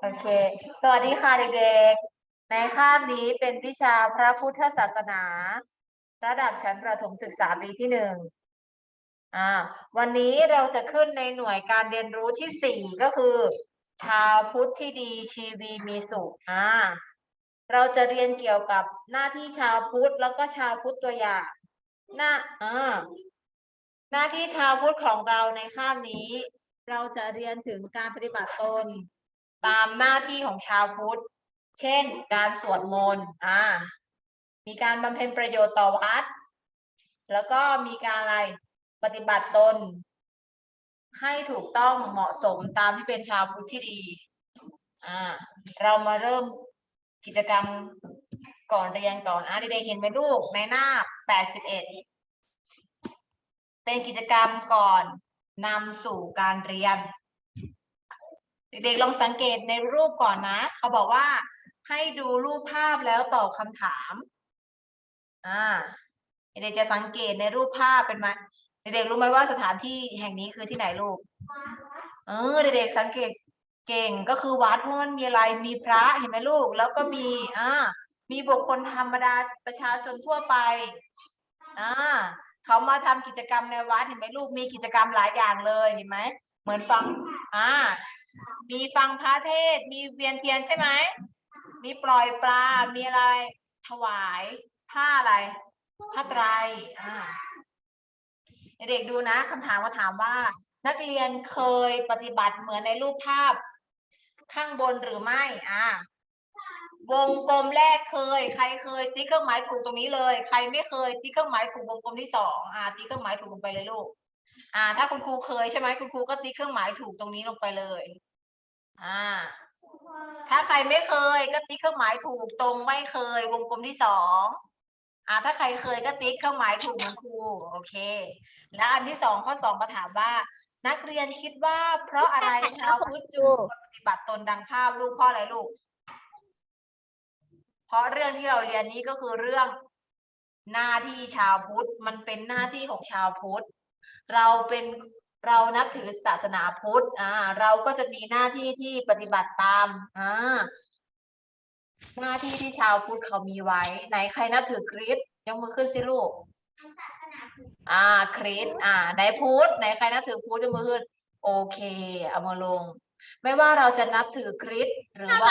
โอเค สวัสดีค่ะเด็กๆ ในคาบนี้เป็นวิชาพระพุทธศาสนา ระดับชั้นประถมศึกษาปีที่หนึ่งอ่าวันนี้เราจะขึ้นในหน่วยการเรียนรู้ที่สี่ก็คือ ชาวพุทธที่ดีชีวีมีสุขอ่าเราจะเรียนเกี่ยวกับหน้าที่ชาวพุทธแล้วก็ชาวพุทธตัวอย่างหน้าอ่าหน้าที่ชาวพุทธของเราในคาบนี้ เราจะเรียนถึงการปฏิบัติตน ตามหน้าที่ของชาวพุทธ เช่น การสวดมนต์อ่ามีการบำเพ็ญประโยชน์ต่อวัด แล้วก็มีการอะไรปฏิบัติตน ให้ถูกต้องเหมาะสมตามที่เป็นชาวพุทธที่ดีอ่าเรามาเริ่มกิจกรรมก่อนเรียนก่อนอ่าเด็กๆเห็นไหมลูกในหน้าแปดสิบเอ็ดเป็นกิจกรรมก่อนนำสู่การเรียน เด็กๆลองสังเกตในรูปก่อนนะ เขาบอกว่าให้ดูรูปภาพแล้วตอบคำถาม อ่า เด็กๆจะสังเกตในรูปภาพเป็นไหมเด็กๆรู้ไหมว่าสถานที่แห่งนี้คือที่ไหนลูกเออเด็กๆสังเกตเก่งก็คือวัดเพราะมันมีอะไรมีพระเห็นไหมลูก แล้วก็มีอ่ามีบุคคลธรรมดาประชาชนทั่วไปอ่าเขามาทำกิจกรรมในวัดเห็นไหมลูกมีกิจกรรมหลายอย่างเลยเห็นไหมเหมือนฟังอ่า มีฟังพระเทศ มีเวียนเทียนใช่ไหม มีปล่อยปลา มีอะไร ถวายผ้าอะไรผ้าไตรอ่าเด็กดูนะคำถามมาถามว่า นักเรียนเคยปฏิบัติเหมือนในรูปภาพ ข้างบนหรือไม่ อ่าวงกลมแรกเคย ใครเคยติ๊กเครื่องหมายถูกตรงนี้เลย ใครไม่เคยติ๊กเครื่องหมายถูกวงกลมที่สองอ่าติ๊กเครื่องหมายถูกลงไปเลยลูก อ่า ถ้าคุณครูเคยใช่ไหมคุณครูก็ติ๊กเครื่องหมายถูกตรงนี้ลงไปเลย อ่า ถ้าใครไม่เคยก็ติ๊กเครื่องหมายถูกตรงไม่เคยวงกลมที่สองอ่าถ้าใครเคยก็ติ๊กเครื่องหมายถูกเหมือนครูโอเค แล้วอันที่สองข้อสองมาถามว่า นักเรียนคิดว่า เพราะอะไรชาวพุทธจึงควรปฏิบัติตนดังภาพลูกพ่ออะไรลูก เพราะเรื่องที่เราเรียนนี้ก็คือเรื่องหน้าที่ชาวพุทธมันเป็นหน้าที่ของชาวพุทธ เราเป็นเรานับถือศาสนาพุทธอ่าเราก็จะมีหน้าที่ที่ปฏิบัติตามอ่าหน้าที่ที่ชาวพุทธเขามีไว้ ไหนใครนับถือคริสต์ยกมือขึ้นสิลูกอ่าคริสต์อ่าไหนพุทธไหนใครนับถือพุทธยกมือขึ้นโอเค เอามาลง ไม่ว่าเราจะนับถือคริสต์หรือว่า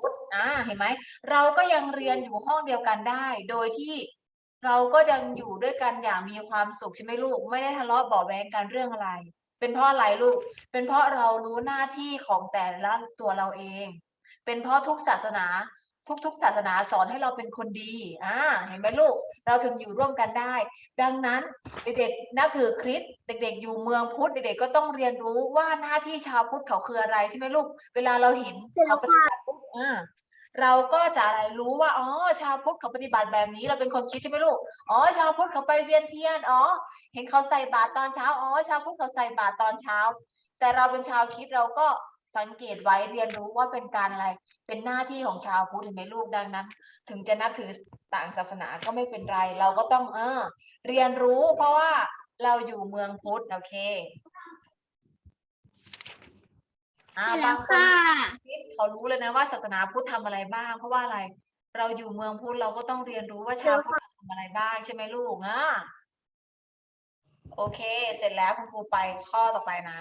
พุทธอ่าเห็นไหมเราก็ยังเรียนอยู่ห้องเดียวกันได้ โดยที่ เราก็ยังอยู่ด้วยกันอย่างมีความสุขใช่ไหมลูก ไม่ได้ทะเลาะเบาะแวงกันเรื่องอะไร เป็นเพราะอะไรลูก เป็นเพราะเรารู้หน้าที่ของแต่ละตัวเราเอง เป็นเพราะทุกศาสนา ทุกๆศาสนาสอนให้เราเป็นคนดีอ่าเห็นไหมลูก เราถึงอยู่ร่วมกันได้ ดังนั้นเด็กๆนับถือคริสต์เด็ก ๆ อยู่เมืองพุทธเด็กๆก็ต้องเรียนรู้ว่าหน้าที่ชาวพุทธเขาคืออะไรใช่ไหมลูก เวลาเราเห็นเขาปฏิบัติปุ๊บอ่า เราก็จะอะไรรู้ว่าอ๋อชาวพุทธเขาปฏิบัติแบบนี้ เราเป็นคนคิดใช่ไหมลูกอ๋อชาวพุทธเขาไปเวียนเทียนอ๋อเห็นเขาใส่บาตรตอนเช้าอ๋อชาวพุทธเขาใส่บาตรตอนเช้า แต่เราเป็นชาวคิดเราก็สังเกตไว้เรียนรู้ว่าเป็นการอะไร เป็นหน้าที่ของชาวพุทธเห็นไหมลูกดังนั้น ถึงจะนับถือต่างศาสนาก็ไม่เป็นไร เราก็ต้องเออเรียนรู้เพราะว่าเราอยู่เมืองพุทธโอเค อ่าเสร็จแล้บางวคนค่ะเขารู้เลยนะว่าศาสนาพุทธทำอะไรบ้าง เพราะว่าอะไร เราอยู่เมืองพุทธเราก็ต้องเรียนรู้ว่าชาวพุทธทำอะไรบ้างใช่ไหมลูกอะโอเค เสร็จแล้วคุณครูไปข้อต่อไปนะ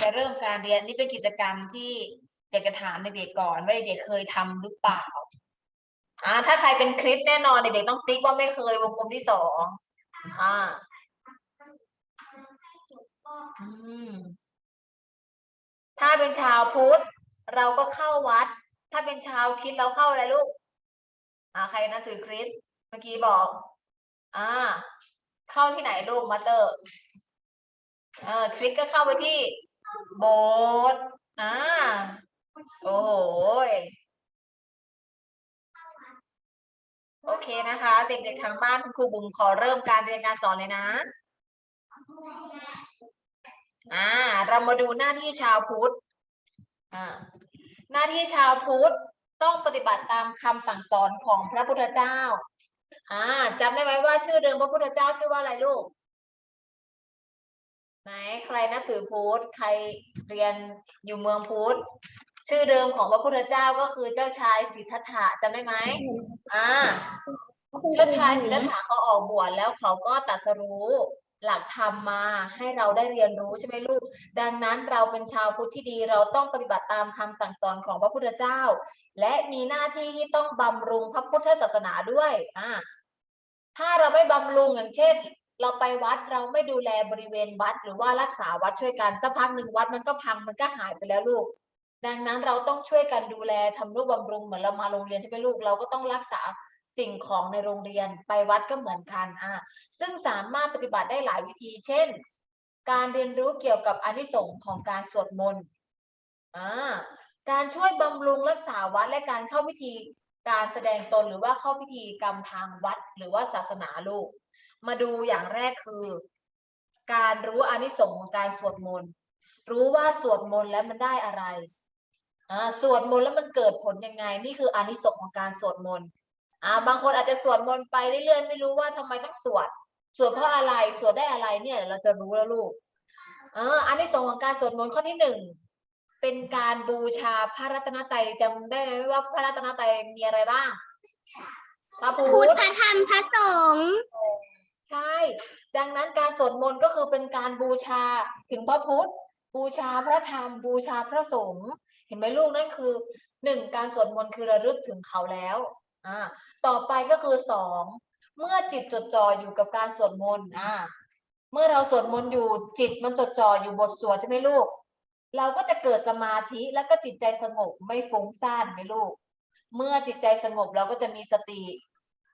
จะเริ่มการเรียนนี่เป็นกิจกรรมที่อยากจะถามเด็กๆก่อนว่าเด็กๆเคยทำหรือเปล่าอ่า ถ้าใครเป็นคลิปแน่นอนเด็กๆต้องติ๊กว่าไม่เคยวงกลมที่สองอ่า อืม ถ้าเป็นชาวพุทธเราก็เข้าวัด ถ้าเป็นชาวคริดเราเข้าอะไรลูกอ่าใครนะถือคริสเมื่อกี้บอก อ่า เข้าที่ไหนลูกมาเตอร์เออคริสก็เข้าไปที่โบสถ์อ่าโอ้โหโอเคนะคะ เด็กๆทางบ้านคุณครูบุ๋มขอเริ่มการเรียนการสอนเลยนะ อ่าเรามาดูหน้าที่ชาวพุทธอ่าหน้าที่ชาวพุทธต้องปฏิบัติตามคำสั่งสอนของพระพุทธเจ้าอ่าจำได้ไหมว่าชื่อเดิมพระพุทธเจ้าชื่อว่าอะไรลูกไหนใครนับถือพุทธใครเรียนอยู่เมืองพุทธชื่อเดิมของพระพุทธเจ้าก็คือเจ้าชายสิทธัตถะจำได้ไหมอ่าเจ้าชายสิทธัตถะเขาออกบวชแล้วเขาก็ตรัสรู้ หลักธรรมมาให้เราได้เรียนรู้ใช่ไหมลูก ดังนั้นเราเป็นชาวพุทธที่ดีเราต้องปฏิบัติตามคำสั่งสอนของพระพุทธเจ้า และมีหน้าที่ที่ต้องบำรุงพระพุทธศาสนาด้วยอ่าถ้าเราไม่บำรุงอย่างเช่น เราไปวัดเราไม่ดูแลบริเวณวัด หรือว่ารักษาวัดช่วยกันสักพักหนึ่งวัดมันก็พังมันก็หายไปแล้วลูก ดังนั้นเราต้องช่วยกันดูแลทำนุบำรุงเหมือนเรามาโรงเรียนใช่ไหมลูกเราก็ต้องรักษา สิ่งของในโรงเรียนไปวัดก็เหมือนกันอ่าซึ่งสามารถปฏิบัติได้หลายวิธี เช่น การเรียนรู้เกี่ยวกับอนิสงส์ของการสวดมนต์อ่าการช่วยบำรุงรักษาวัดและการเข้าพิธีการแสดงตนหรือว่าเข้าพิธีกรรมทางวัดหรือว่าศาสนาลูก มาดูอย่างแรกคือ การรู้อนิสงส์ของการสวดมนต์รู้ว่าสวดมนต์แล้วมันได้อะไรอ่าสวดมนต์แล้วมันเกิดผลยังไง นี่คืออานิสงส์ของการสวดมนต์ อ่าบางคนอาจจะสวดมนต์ไปเรื่อยๆไม่รู้ว่าทำไมต้องสวด สวดเพราะอะไรสวดได้อะไรเนี่ย เราจะรู้แล้วลูกเอออันที่สองของการสวดมนต์ข้อที่หนึ่งเป็นการบูชาพระรัตนตรัยจำได้ไหมว่าพระรัตนตรัยมีอะไรบ้างพระพุพุททธธธรรมพระสงฆ์ใช่ ดังนั้นการสวดมนต์ก็คือเป็นการบูชาถึงพระพุทธ บูชาพระธรรม บูชาพระสงฆ์เห็นไหมลูกนั่นคือหนึ่งการสวดมนต์คือระลึกถึงเขาแล้ว อ่าต่อไปก็คือสองเมื่อจิตจดจ่ออยู่กับการสวดมนต์อ่าเมื่อเราสวดมนต์อยู่จิตมันจดจ่ออยู่บทสวดใช่ไหมลูก เราก็จะเกิดสมาธิแล้วก็จิตใจสงบไม่ฟุ้งซ่านไหมลูก เมื่อจิตใจสงบเราก็จะมีสติ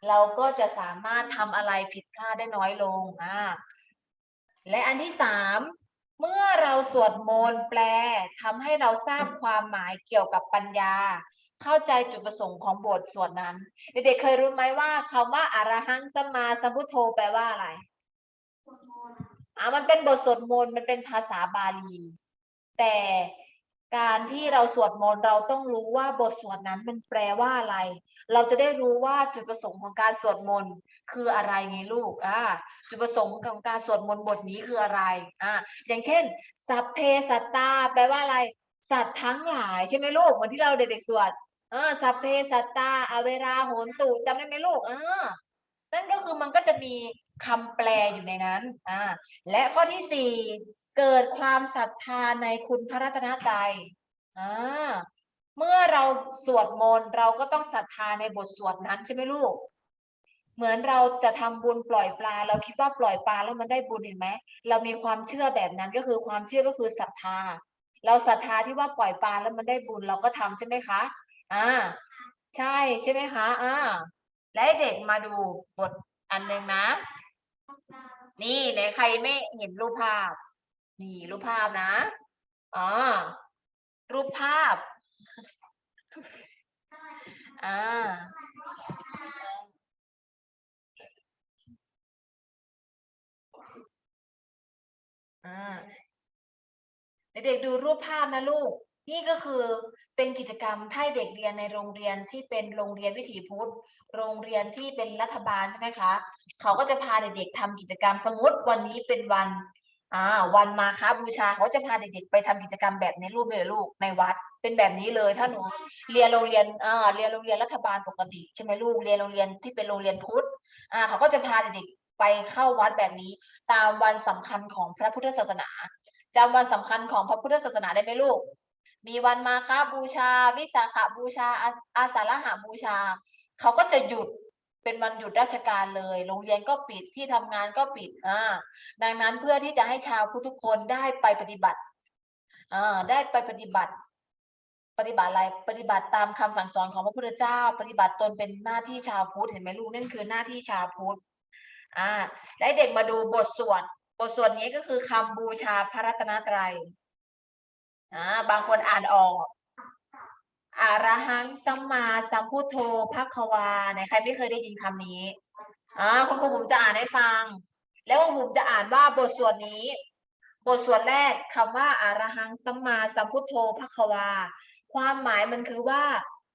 เราก็จะสามารถทำอะไรผิดพลาดได้น้อยลงอ่าและอันที่สามเมื่อเราสวดมนต์แปลทำให้เราทราบความหมายเกี่ยวกับปัญญา เข้าใจจุดประสงค์ของบทสวดนั้น เด็กๆเคยรู้ไหมว่าคำว่าอารหังสัมมาสัมพุทโธแปลว่าอะไรอ่ามันเป็นบทสวดมนต์มันเป็นภาษาบาลี แต่การที่เราสวดมนต์เราต้องรู้ว่าบทสวดนั้นมันแปลว่าอะไร เราจะได้รู้ว่าจุดประสงค์ของการสวดมนต์คืออะไรไงลูกอ่าจุดประสงค์ของการสวดมนต์บทนี้คืออะไรอ่าอย่างเช่น สัพเพสัตตา แปลว่าอะไร สัตว์ทั้งหลายใช่ไหมลูกเหมือนที่เราเด็กๆสวด เออสัพเพสัตตาอเวราโหนตุจำได้ไหมลูกเออนั่นก็คือมันก็จะมีคำแปลอยู่ในนั้นอ่าและข้อที่สี่เกิดความศรัทธาในคุณพระรัตนตรัยอ่าเมื่อเราสวดมนต์เราก็ต้องศรัทธาในบทสวดนั้นใช่ไหมลูก เหมือนเราจะทำบุญปล่อยปลา เราคิดว่าปล่อยปลาแล้วมันได้บุญเห็นไหมเรามีความเชื่อแบบนั้นก็คือความเชื่อก็คือศรัทธา เราศรัทธาที่ว่าปล่อยปลาแล้วมันได้บุญเราก็ทำใช่ไหมคะ อ่า ใช่ใช่ไหมคะ อ่า และเด็กมาดูบทอันหนึ่งนะ นี่ไหนใครไม่เห็นรูปภาพ นี่รูปภาพนะ อ๋อ รูปภาพ อ่าอ่าเด็กๆดูรูปภาพนะลูก นี่ก็คือเป็นกิจกรรมให้เด็กเรียนในโรงเรียนที่เป็นโรงเรียนวิถีพุทธ โรงเรียนที่เป็นรัฐบาลใช่ไหมคะ เขาก็จะพาเด็กๆทำกิจกรรมสมมติวันนี้เป็นวันอ่าวันมาคาบูชาเขาจะพาเด็กๆไปทำกิจกรรมแบบในรูปเลยลูกในวัด เป็นแบบนี้เลยถ้าหนูเรียนโรงเรียนอ่าเรียนโรงเรียนรัฐบาลปกติใช่ไหมลูกเรียนโรงเรียนที่เป็นโรงเรียนพุทธอ่าเขาก็จะพาเด็กๆไปเข้าวัดแบบนี้ ตามวันสำคัญของพระพุทธศาสนาจำวันสำคัญของพระพุทธศาสนาได้ไหมลูก มีวันมาฆบูชา วิสาขบูชาอาอาสาฬหาบูชา เขาก็จะหยุดเป็นวันหยุดราชการเลย โรงเรียนก็ปิดที่ทำงานก็ปิดอ่าดังนั้นเพื่อที่จะให้ชาวพุทธทุกคนได้ไปปฏิบัติอ่าได้ไปปฏิบัติ ปฏิบัติอะไรปฏิบัติตามคำสั่งสอนของพระพุทธเจ้า ปฏิบัติตนเป็นหน้าที่ชาวพุทธเห็นไหมลูกนั่นคือหน้าที่ชาวพุทธอ่าและเด็กมาดูบทสวดบทสวดนี้ก็คือคำบูชาพระรัตนตรัย อ่าบางคนอ่านออกอาระหังสัมมาสัมพุทโธภควาไหนใครไม่เคยได้ยินคำนี้อ่าคุณครูผมจะอ่านให้ฟัง แล้วคุณครูผมจะอ่านว่าบทสวดนี้ บทสวดแรกคำว่าอาระหังสัมมาสัมพุทโธภควา ความหมายมันคือว่า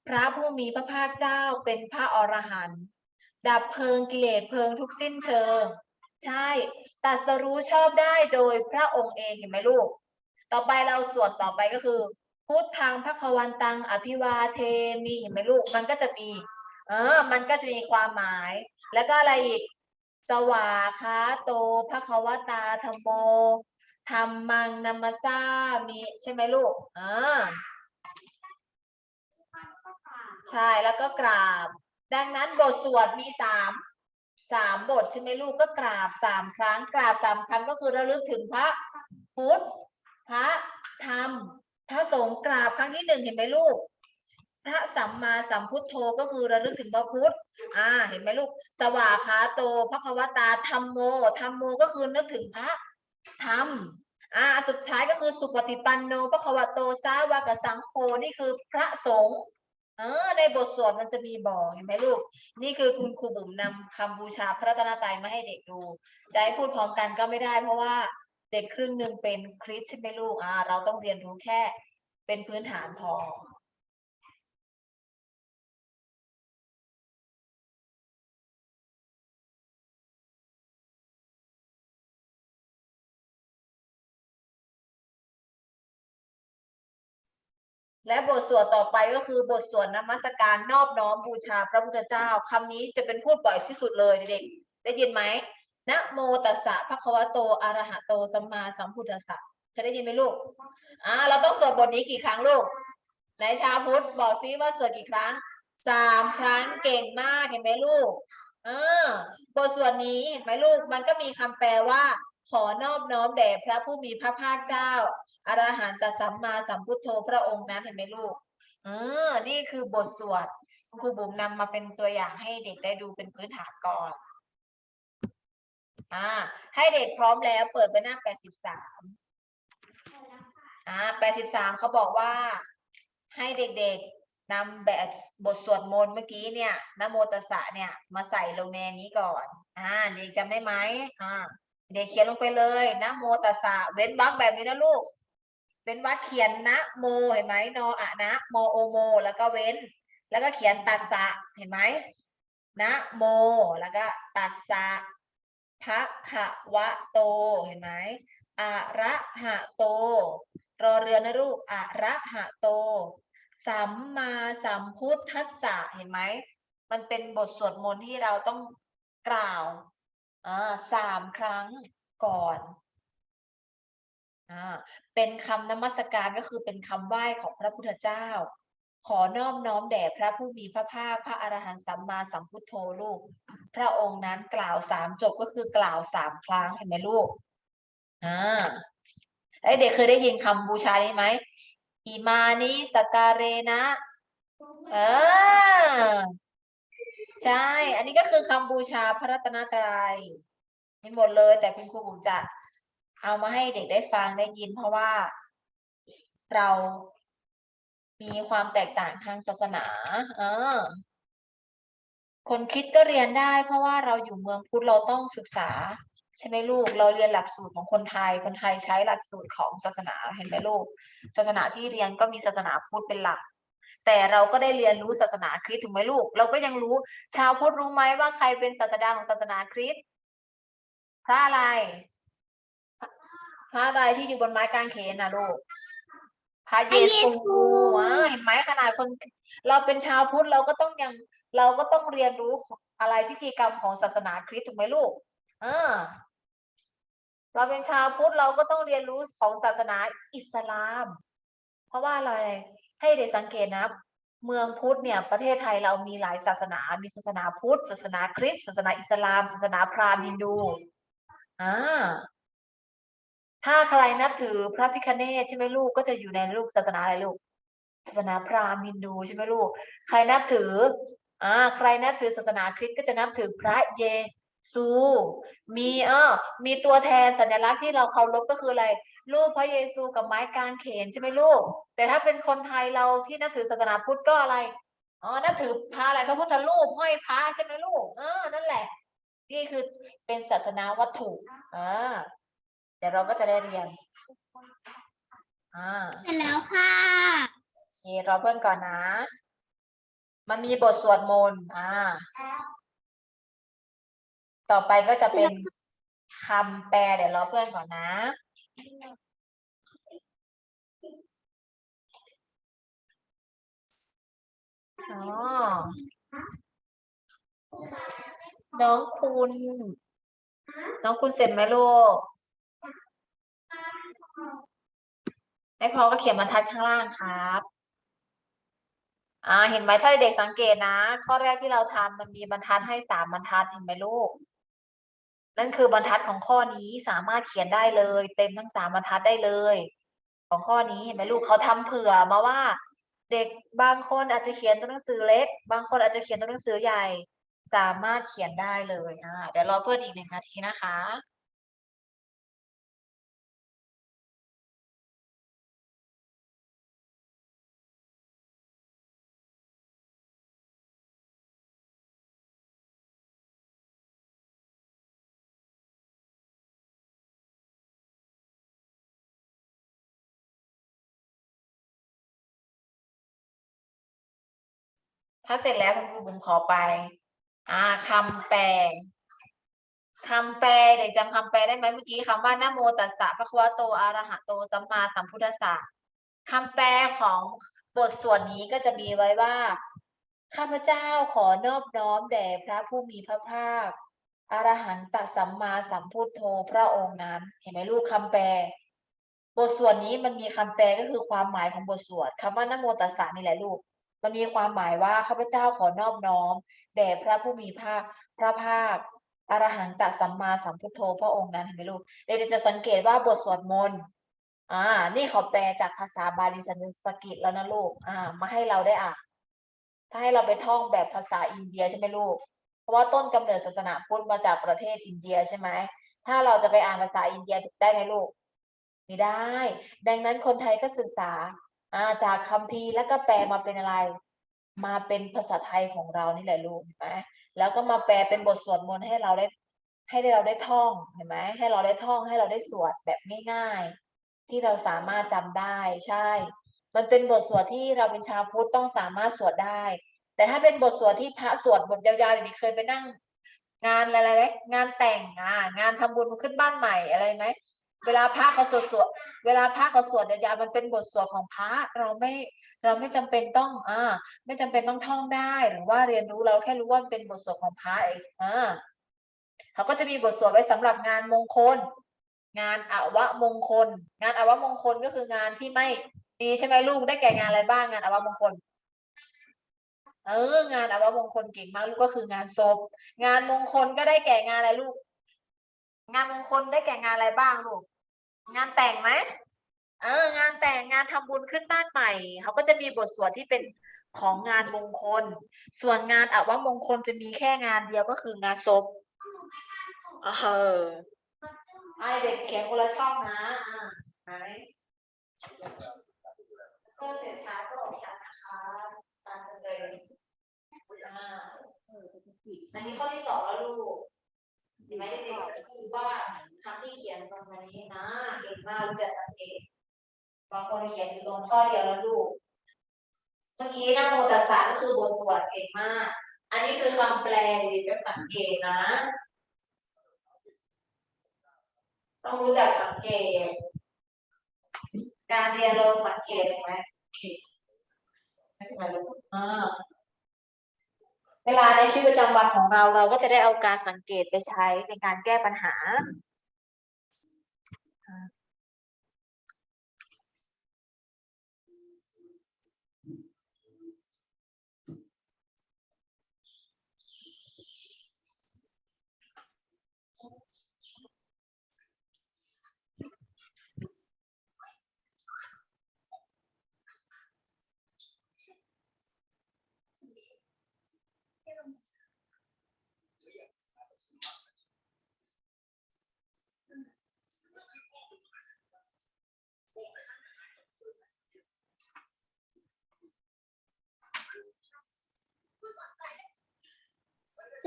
พระผู้มีพระภาคเจ้าเป็นพระอรหันต์ดับเพลิงกิเลสเพลิงทุกสิ้นเชิง ใช่ตรัสรู้ชอบได้โดยพระองค์เองเห็นไหมลูก ต่อไปเราสวดต่อไปก็คือ พุทธังพระควันตัง อภิวาเทมีเห็นไหมลูก มันก็จะมี เออ มันก็จะมีความหมาย แล้วก็อะไรอีก สวาคาโตพระควตาธรรมโมธรรมังนัมมสสามีใช่ไหมลูกอ่าใช่แล้วก็กราบ ดังนั้นบทสวดมีสามสามบทใช่ไหมลูกก็กราบสามครั้ง กราบสามครั้งก็คือระลึกถึงพระพุทธ พระธรรมพระสงฆ์กราบครั้งที่หนึ่งเห็นไหมลูก พระสัมมาสัมพุทโธก็คือระลึกถึงพระพุทธ อ่า เห็นไหมลูก สวาคาโตพระควตาธรรมโมธรรมโมก็คือนึกถึงพระธรรมอ่าสุดท้ายก็คือสุปฏิปันโนพระควโตสาวากสังโฆนี่คือพระสงฆ์เออในบทสวดมันจะมีบอกเห็นไหมลูก นี่คือคุณครูบุ๋มนำคำบูชาพระตนตรัยมาให้เด็กดู จะให้พูดพร้อมกันก็ไม่ได้เพราะว่า เด็กครึ่งหนึ่งเป็นคริสใช่ไหมลูกอ่าเราต้องเรียนรู้แค่เป็นพื้นฐานพอและบทสวดต่อไปก็คือบทสวดนมัสการนอบน้อมบูชาพระพุทธเจ้าคำนี้จะเป็นพูดบ่อยที่สุดเลยเด็กได้ยินไหม นะโมตัสสะภะคะวะโตอะระหะโตสัมมาสัมพุทธัสสะเคยได้ยินไหมลูกอ่าเราต้องสวดบทนี้กี่ครั้งลูกไหนชาวพุทธบอกซิว่าสวดกี่ครั้งสามครั้งเก่งมากเห็นไหมลูกเออบทสวดนี้เห็นไหมลูก มันก็มีคำแปลว่า ขอนอบน้อมแด่พระผู้มีพระภาคเจ้าอรหันตสัมมาสัมพุทโธพระองค์นั้นเห็นไหมลูกเออนี่คือบทสวดครูบุ๋มนำมาเป็นตัวอย่างให้เด็กได้ดูเป็นพื้นฐานก่อน อ่าให้เด็กพร้อมแล้วเปิดไปหน้าแปดสิบสามอ่าแปดสิบสามเขาบอกว่าให้เด็กๆนำแบบบทสวดมนต์เมื่อกี้เนี่ยนะโมตัสสะเนี่ยมาใส่ลงในนี้ก่อน อ่า เด็กจำได้ไหมอ่า เด็กเขียนลงไปเลยนะโมตัสสะเว้นวรรคแบบนี้นะลูกเป็นวรรคเขียนนะโมเห็นไหมนออะนะโมโอโม แล้วก็เว้น แล้วก็เขียนตัสสะเห็นไหมนะโม แล้วก็ตัสสะ ภะคะวะโต เห็นไหมอะระหะโต รอเรือนะลูกอะระหะโต สัมมาสัมพุทธัสสะ เห็นไหม มันเป็นบทสวดมนต์ที่เราต้องกล่าวสามครั้งก่อนอเป็นคำนมัสการก็คือเป็นคำไหว้ของพระพุทธเจ้า ขอนอบน้อมแด่พระผู้มีพระภาคพระอรหันต์สัมมาสัมพุทโธลูก พระองค์นั้นกล่าวสามจบก็คือกล่าวสามครั้งเห็นไหมลูกอ่าไอเด็กเคยได้ยินคำบูชานี้ไหมอิมานิสการเรนะเออใช่ อันนี้ก็คือคำบูชาพระรัตนตรัยมีหมดเลย แต่คุณครูบุ๋มจะเอามาให้เด็กได้ฟังได้ยิน เพราะว่าเรา มีความแตกต่างทางศาสนาคนคิดก็เรียนได้ เพราะว่าเราอยู่เมืองพุทธเราต้องศึกษา ใช่ไหมลูก เราเรียนหลักสูตรของคนไทย คนไทยใช้หลักสูตรของศาสนาเห็นไหมลูก ศาสนาที่เรียนก็มีศาสนาพุทธเป็นหลัก แต่เราก็ได้เรียนรู้ศาสนาคริสต์ถูกไหมลูก เราก็ยังรู้ชาวพุทธรู้ไหมว่าใครเป็นศาสดาของศาสนาคริสต์พระอะไรพระอะไรที่อยู่บนไม้กางเขนนะลูก พระเยซูอ่าเห็นไหมขนาดคน เราเป็นชาวพุทธเราก็ต้องยังเราก็ต้องเรียนรู้อะไรพิธีกรรมของศาสนาคริสต์ถูกไหมลูกอ่าเราเป็นชาวพุทธเราก็ต้องเรียนรู้ของศาสนาอิสลาม เพราะว่าอะไรให้เด็กสังเกตนะ เมืองพุทธเนี่ยประเทศไทยเรามีหลายศาสนา มีศาสนาพุทธ ศาสนาคริสต์ศาสนาอิสลาม ศาสนาพราหมณ์ฮินดูอ่า ถ้าใครนับถือพระพิคเนศใช่ไหมลูกก็จะอยู่ในลูกศาสนาอะไรลูกศาสนาพราหมณ์ฮินดูใช่ไหมลูก ใครนับถืออ่าใครนับถือศาสนาคริสต์ก็จะนับถือพระเยซู มีเออมีตัวแทนสัญลักษณ์ที่เราเคารพก็คืออะไรรูปพระเยซูกับไม้กางเขนใช่ไหมลูก แต่ถ้าเป็นคนไทยเราที่นับถือศาสนาพุทธก็อะไรอ๋อนับถือพระอะไรพระพุทธรูปห้อยพระใช่ไหมลูกเออนั่นแหละ นี่คือเป็นศาสนาวัตถุอ่า เดี๋ยวเราก็จะได้เรียน อ่าเสร็จแล้วค่ะโอเครอเพื่อนก่อนนะ มันมีบทสวดมนต์ อ่า ต่อไปก็จะเป็นคำแปลเดี๋ยวรอเพื่อนก่อนนะอ๋อน้องคุณ น้องคุณเสร็จไหมลูก ไม่พอก็เขียนบรรทัดข้างล่างครับอ่าเห็นไหมถ้าเด็กสังเกตนะ ข้อแรกที่เราทำมันมีบรรทัดให้สามบรรทัดเห็นไหมลูก นั่นคือบรรทัดของข้อนี้สามารถเขียนได้เลย เต็มทั้งสามบรรทัดได้เลย ของข้อนี้เห็นไหมลูกเขาทำเผื่อมาว่า เด็กบางคนอาจจะเขียนตัวหนังสือเล็ก บางคนอาจจะเขียนตัวหนังสือใหญ่ สามารถเขียนได้เลยอ่าเดี๋ยวรอเพื่อนอีกหนึ่งนาทีนะคะ ถ้าเสร็จแล้วคุณครูบุ๋มขอไป อ่าคำแปลคำแปลเด็กจำคำแปลได้ไหมเมื่อกี้คำว่านโมตัสสะพระควโตอะรหะโตสัมมาสัมพุทธัสสะคำแปลของบทส่วนนี้ก็จะมีไว้ว่าข้าพเจ้าขอนอบน้อมแด่พระผู้มีพระภาคอรหันตสัมมาสัมพุทโธพระองค์นั้น เห็นไหมลูกคำแปล บทสวดนี้มันมีคำแปลก็คือความหมายของบทสวดคำว่านโมตัสสะนี่แหละลูก มันมีความหมายว่าข้าพเจ้าขอนอบน้อมแด่พระผู้มีภาคพระภาคอรหันตสัมมาสัมพุทโธพระองค์นั้นเห็นไหมลูกเด็กๆจะสังเกตว่าบทสวดมนต์อ่า นี่เขาแปลจากภาษาบาลีสันสกฤตแล้วนะลูกอ่า มาให้เราได้อ่านถ้าให้เราไปท่องแบบภาษาอินเดียใช่ไหมลูก เพราะว่าต้นกำเนิดศาสนาพุทธมาจากประเทศอินเดียใช่ไหมถ้าเราจะไปอ่านภาษาอินเดียได้ไหมลูกไม่ได้ ดังนั้นคนไทยก็ศึกษา อ่าจากคัมภีร์แล้วก็แปลมาเป็นอะไร มาเป็นภาษาไทยของเรานี่แหละลูกเห็นไหมแล้วก็มาแปลเป็นบทสวดมนต์ให้เราได้ให้เราได้ท่องเห็นไหมให้เราได้ท่องให้เราได้สวดแบบง่าย ๆ ที่เราสามารถจำได้ใช่ มันเป็นบทสวดที่เราเป็นชาวพุทธต้องสามารถสวดได้ แต่ถ้าเป็นบทสวดที่พระสวดบทยาวๆเด็กๆเคยไปนั่ง งานอะไรไหมงานแต่งอ่างานทำบุญขึ้นบ้านใหม่อะไรไหม เวลาพระเขาสวดสวดเวลาพระเขาสวดยาๆมันเป็นบทสวดของพระเราไม่เราไม่จำเป็นต้องอ่าไม่จำเป็นต้องท่องได้หรือว่าเรียนรู้เราแค่รู้ว่าเป็นบทสวดของพระเองอ่าเขาก็จะมีบทสวดไว้สำหรับงานมงคล งานอวมงคล งานอวมงคลก็คืองานที่ไม่ดีใช่ไหมลูกได้แก่งานอะไรบ้างงานอวมงคลเอองานอวมงคลเก่งมากลูกก็คืองานศพ งานมงคลก็ได้แก่งานอะไรลูก งานมงคลได้แก่งานอะไรบ้างลูกงานแต่งไหมเอองานแต่งงานทำบุญขึ้นบ้านใหม่เขาก็จะมีบทสวดที่เป็นของงานมงคล ส่วนงานอาวมงคลจะมีแค่งานเดียวก็คืองานศพเออไอเด็กเขียนคนละช่องนะอ่าไหนก็เสร็จช้าก็ออกช้านะคะตามเตยอ่าอันนี้ข้อที่สองแล้วลูก เห็นไหมเด็กๆคือว่าคำที่เขียนตรงนี้นะเก่งมากรู้จักสังเกตบางคนเขียนอยู่ตรงข้อเดียวแล้วลูกเมื่อกี้นะโมตัสสะก็คือบทสวดเก่งมาก อันนี้คือคำแปลเด็กๆก็สังเกตนะ ต้องรู้จักสังเกต การเรียนเราสังเกตเห็นไหมไม่เป็นไรลูกอ่า เวลาในชีวิตประจำวันของเราเราก็จะได้เอาการสังเกตไปใช้ในการแก้ปัญหา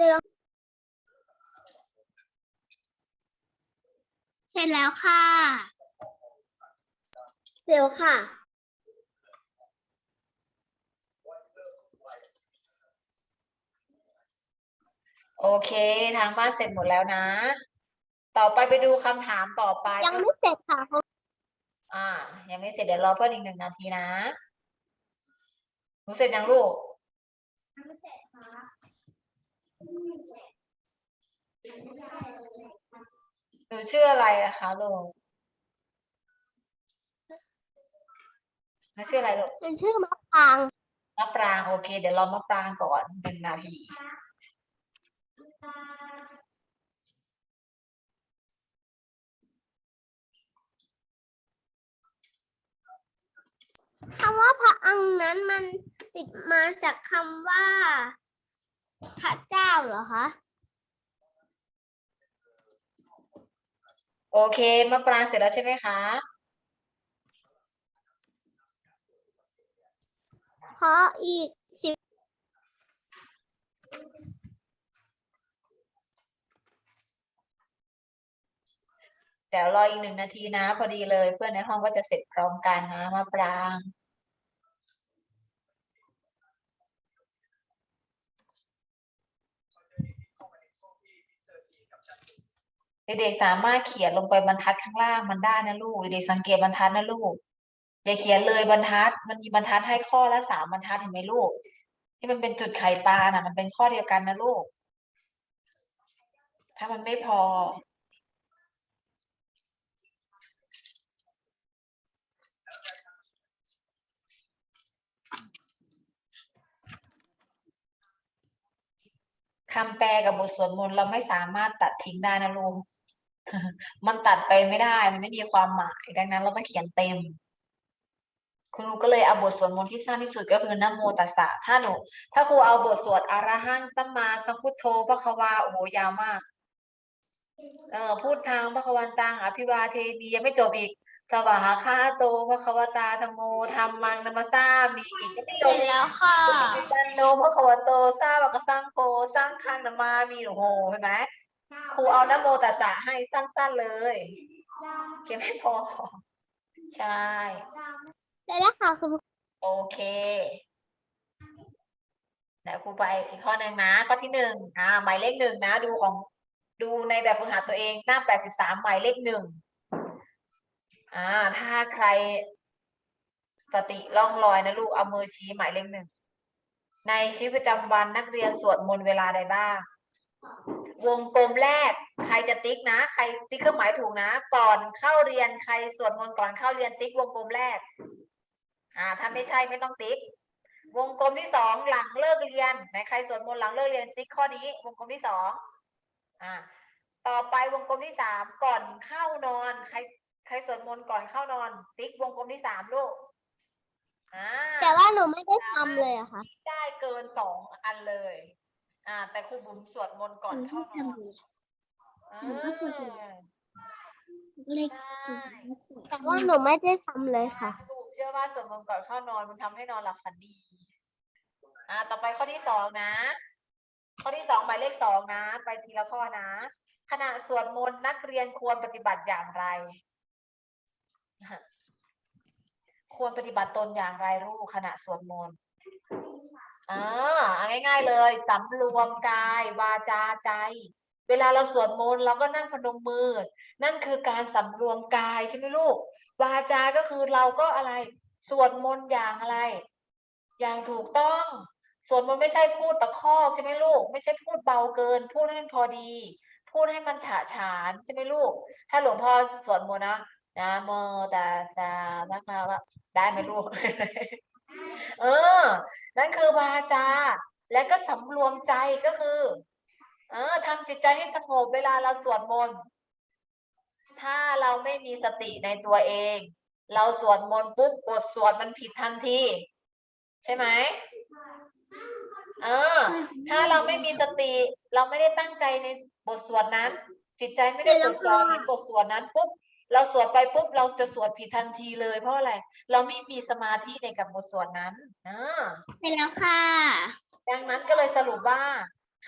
เสร็จแล้วค่ะเร็วค่ะ โอเค ทางบ้านเสร็จหมดแล้วนะ ต่อไปไปดูคำถามต่อไป ยังไม่เสร็จค่ะ อ่า ยังไม่เสร็จเดี๋ยวรอเพื่อนอีกหนึ่งนาทีนะหนูเสร็จยังลูก หนูชื่ออะไรอะคะลูกหนูชื่ออะไรลูกเป็นชื่อมะปรางมะปรางโอเค เดี๋ยวรอมะปรางก่อนหนึ่งนาที คำว่าพระอังค์นั้นมันติดมาจากคำว่า พระเจ้าเหรอคะ โอเคมะปรางเสร็จแล้วใช่ไหมคะ เพราะอีกสิบเดี๋ยวรออีกหนึ่งนาทีนะ พอดีเลย เพื่อนในห้องก็จะเสร็จพร้อมกันนะมะปราง เด็กๆสามารถเขียนลงไปบรรทัดข้างล่างมันได้นะลูกเด็กๆสังเกตบรรทัดนะลูกอย่าเขียนเลยบรรทัด มันมีบรรทัดให้ข้อละสามบรรทัดเห็นไหมลูก ที่มันเป็นจุดไข่ปลาน่ะ มันเป็นข้อเดียวกันนะลูก ถ้ามันไม่พอ คำแปลกับบทสวดมนต์เราไม่สามารถตัดทิ้งได้นะลุง มันตัดไปไม่ได้ มันไม่มีความหมาย ดังนั้น เราต้องเขียนเต็ม คุณครูก็เลยเอาบทสวดมนต์ที่สั้นที่สุดก็คือนะโมตัสสะถ้าหนู ถ้าครูเอาบทสวดอรหังสัมมาสัมพุทโธพระควาโอ้โหยาวมาก เออพูดทางพระควันตังอภิวาเทมียังไม่จบอีกสวาหาคาโตพระควตาธรรมโมธรรมังนัมสสามีอีกยังไม่เสจร็บจอีกแล้วค่ะปันโนพระควโตสร้างวักสร้างโพสร้างคังนามามีโอ้โหเห็นไหม ครูเอานะโมตัสสะให้สั้น ๆเลย เขียนไม่พอ ใช่เสร็จแล้วค่ะคุณโอเคเดี๋ยวครูไปอีกข้อหนึ่งนะ ข้อที่หนึ่งอ่า หมายเลขหนึ่งนะ ดูของดูในแบบฝึกหัดตัวเองหน้าแปดสิบสามหมายเลขหนึ่งอ่า ถ้าใครสติล่องลอยนะลูกเอามือชี้หมายเลขหนึ่งในชีวิตประจำวันนักเรียนสวดมนต์เวลาใดบ้าง วงกลมแรก ใครจะติ๊กนะ ใครติ๊กเครื่องหมายถูกนะ ก่อนเข้าเรียนใครสวดมนต์ก่อนเข้าเรียนติ๊กวงกลมแรก อ่า ถ้าไม่ใช่ไม่ต้องติ๊ก วงกลมที่สองหลังเลิกเรียนไหนใครสวดมนต์หลังเลิกเรียนติ๊กข้อนี้ วงกลมที่สองอ่า ต่อไปวงกลมที่สามก่อนเข้านอน ใครใครสวดมนต์ก่อนเข้านอน ติ๊กวงกลมที่สามลูกอ่าแต่ว่าหนูไม่ได้ทำเลยอะค่ะ ได้เกินสองอันเลย อ่า แต่ครูบุ๋มสวดมนต์ก่อนเข้านอนหนูก็สวดมนต์ อ่า เลขใช่แต่ว่าหนูไม่ได้ทำเลยค่ะครูบุ๋มเชื่อว่าสวดมนต์ก่อนเข้านอนมันทำให้นอนหลับฝันดี อ่า ต่อไปข้อที่สองนะ ข้อที่สองหมายเลขสองนะ ไปทีละข้อนะ ขณะสวดมนต์นักเรียนควรปฏิบัติอย่างไร ควรปฏิบัติตนอย่างไรลูกขณะสวดมนต์อ่า เอาง่าย ๆ เลยสำรวมกายวาจาใจ เวลาเราสวดมนต์เราก็นั่งพนมมือ นั่นคือการสำรวมกายใช่ไหมลูก วาจา ก็คือเราก็อะไร สวดมนต์อย่างอะไร อย่างถูกต้องสวดมนต์ไม่ใช่พูดตะคอกใช่ไหมลูก ไม่ใช่พูดเบาเกิน พูดให้มันพอดี พูดให้มันฉะฉานใช่ไหมลูก ถ้าหลวงพ่อสวดมนต์นะนะโมตัสสะภะคะวะได้ไหมลูก เออ นั่นคือวาจา และก็สำรวมใจก็คือ เออทำจิตใจให้สงบเวลาเราสวดมนต์ถ้าเราไม่มีสติในตัวเอง เราสวดมนต์ปุ๊บบทสวดมันผิดทันทีใช่ไหมเออ ถ้าเราไม่มีสติ เราไม่ได้ตั้งใจในบทสวดนั้น จิตใจไม่ได้จดจ่อในบทสวดนั้นปุ๊บ เราสวดไปปุ๊บเราจะสวดผิดทันทีเลย เพราะอะไรเราไม่มีสมาธิในกับบทสวดนั้นอ่าเสร็จแล้วค่ะ ดังนั้นก็เลยสรุปว่า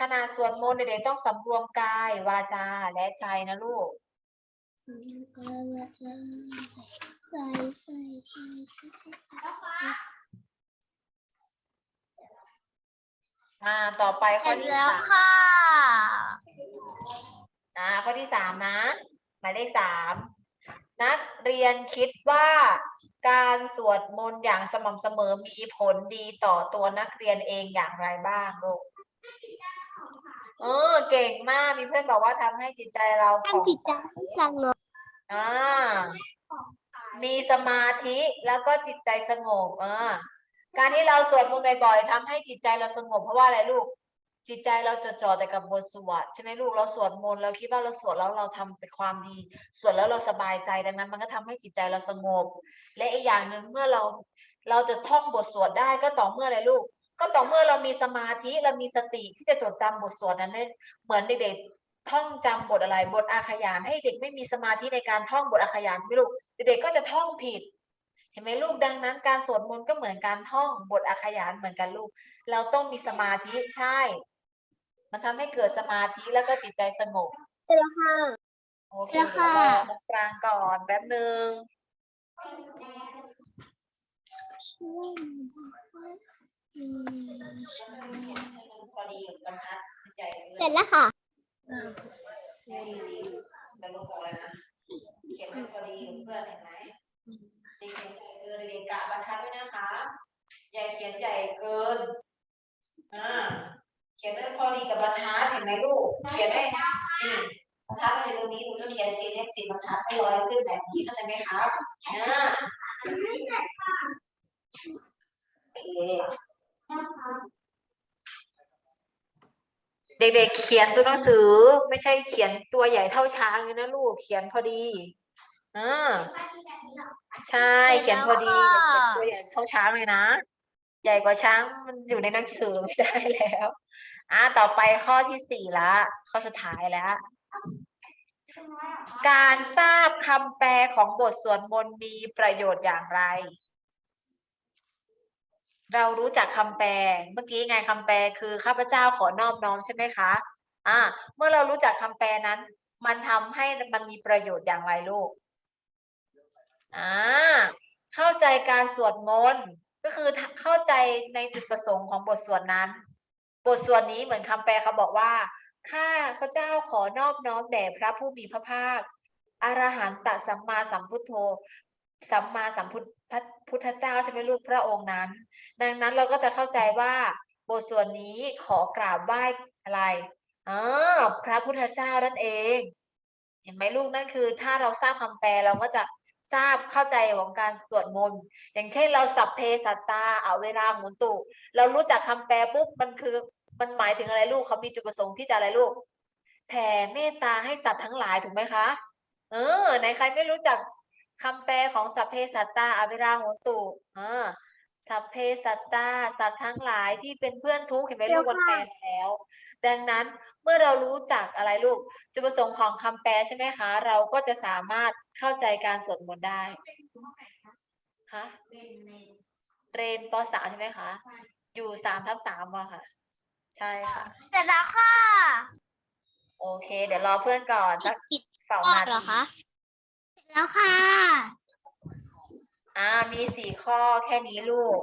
ขณะสวดมนต์เด็กๆต้องสำรวมกายวาจาและใจนะลูกใส่ใส่ใส่ใส่ใส่อ่าต่อไปเสข้อร็จที่แล้วสามค่ะอ่าข้อที่สามนะหมายเลขสาม นักเรียนคิดว่าการสวดมนต์อย่างสม่ำเสมอมีผลดีต่อตัวนักเรียนเองอย่างไรบ้างลูกเออเก่งมากมีเพื่อนบอกว่าทำให้จิตใจเราท่านผ่องจิตใจสงบอ่ามีสมาธิแล้วก็จิตใจสงบอ่าการที่เราสวดมนต์บ่อยๆทำให้จิตใจเราสงบเพราะว่าอะไรลูก จิตใจเราจดจ่อแต่กับบทสวดใช่ไหมลูกเราสวดมนต์เราคิดว่าเราสวดแล้วเราทำแต่ความดีสวดแล้วเราสบายใจดังนั้น มันก็ทำให้จิตใจเราสงบ และอีกอย่างหนึ่งเมื่อเราเราจะท่องบทสวดได้ก็ต่อเมื่ออะไรลูก ก็ต่อเมื่อเรามีสมาธิเรามีสติที่จะจดจำบทสวดนั้นเหมือนเด็กๆท่องจำบทอะไรบทอาขยานให้เด็กไม่มีสมาธิในการท่องบทอาขยานใช่ไหมลูกเด็กๆก็จะท่องผิดเห็นไหมลูกดังนั้น การสวดมนต์ก็เหมือนการท่องบทอาขยานเหมือนกันลูก เราต้องมีสมาธิใช่ มันทำให้เกิดสมาธิแล้วก็จิตใจสงบเจ้าค่ะโอเคแล้วค่ะเดี๋ยวรอตรงกลางก่อนแป๊บหนึ่งพอดีบรรทัดใหญ่เสร็จแล้วค่ะให้ดีๆแต่ลงบอกเลยนะเขียนให้พอดีกับเพื่อนเห็นไหมเด็กๆใหญ่เกินเด็กๆกะบรรทัดด้วยนะคะอย่าเขียนใหญ่เกิน อ่าเขียนให้พอดีกับบรรทัดเห็นไหมลูก เขียนให้บรรทัดมันอยู่ตรงนี้หนูจะเขียนตีเล็บติดบรรทัดให้ร้อยขึ้นแบบนี้เข้าใจไหมครับอ่าเคเด็กๆเขียนตัวหนังสือ ไม่ใช่เขียนตัวใหญ่เท่าช้างเลยนะลูก เขียนพอดีอ่าใช่ เขียนพอดีตัวใหญ่เท่าช้างเลยนะ ใหญ่กว่าช้างมันอยู่ในหนังสือไม่ได้แล้ว อ่าต่อไปข้อที่สี่ละ ข้อสุดท้ายแล้ว การทราบคำแปลของบทสวดมนต์มีประโยชน์อย่างไร เรารู้จักคำแปล เมื่อกี้ไงคำแปลคือข้าพเจ้าขอนอบน้อมใช่ไหมคะ อ่า เมื่อเรารู้จักคำแปลนั้น มันทำให้มันมีประโยชน์อย่างไรลูก อ่า เข้าใจการสวดมนต์ก็คือเข้าใจในจุดประสงค์ของบทสวดนั้น บทส่วดนี้เหมือนคำแปลเขาบอกว่า ข้าพระเจ้าขอนอบน้อมแด่พระผู้มีพระภาค อรหันตสัมมาสัมพุทโธ สัมมาสัมพุทธพุทธเจ้าใช่ไหมลูกพระองค์นั้น ดังนั้นเราก็จะเข้าใจว่าบทส่วดนี้ขอกราบไหว้อะไรอ๋อพระพุทธเจ้านั่นเอง เห็นไหมลูกนั่นคือ ถ้าเราทราบคำแปลเราก็จะ ทราบเข้าใจของการสวดมนต์อย่างเช่นเราสัพเพสัตตาเอาเวลาหมุนตุเรารู้จักคำแปลปุ๊บมันคือมันหมายถึงอะไรลูกเขามีจุดประสงค์ที่จะอะไรลูกแผ่เมตตาให้สัตว์ทั้งหลายถูกไหมคะเออไหนใครไม่รู้จักคำแปลของสัพเพสัตตาอเวราโหนตุเออสัพเพสัตตาสัตว์ทั้งหลายที่เป็นเพื่อนทุกข์เห็นไหมลูกเดี๋วัยวนค่ะแปลแล้ว ดังนั้นเมื่อเรารู้จักอะไรลูกจุดประสงค์ของคำแปลใช่ไหมคะ เราก็จะสามารถเข้าใจการสวดมนต์ได้ฮะเรนปสามใช่ไหมคะ อยู่สามทับสามอะค่ะ ใช่ค่ะเสร็จแล้วค่ะ โอเค เดี๋ยวรอเพื่อนก่อนสักกิจสองข้อนาเหรอทีคะเสร็จแล้วค่ะ อ่า มีสี่ข้อแค่นี้ลูก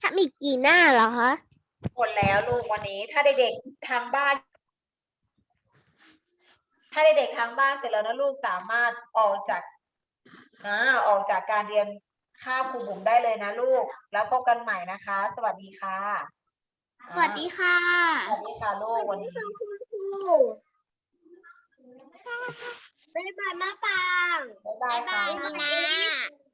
ทำอีกกี่หน้าเหรอคะ หมดแล้วลูกวันนี้ ถ้าเด็กๆทางบ้าน ถ้าเด็กๆทางบ้านเสร็จแล้วนะลูกสามารถออกจากอ่าออกจากการเรียนค่าบครูบุ๋มได้เลยนะลูก แล้วพบกันใหม่นะคะ สวัสดีค่ะสวัสดีค่ะอ่าสวัสดีค่ะลูกวันนี้บ๊ายบายมาปางบ๊ายบายค่ะบ๊ายบายนะ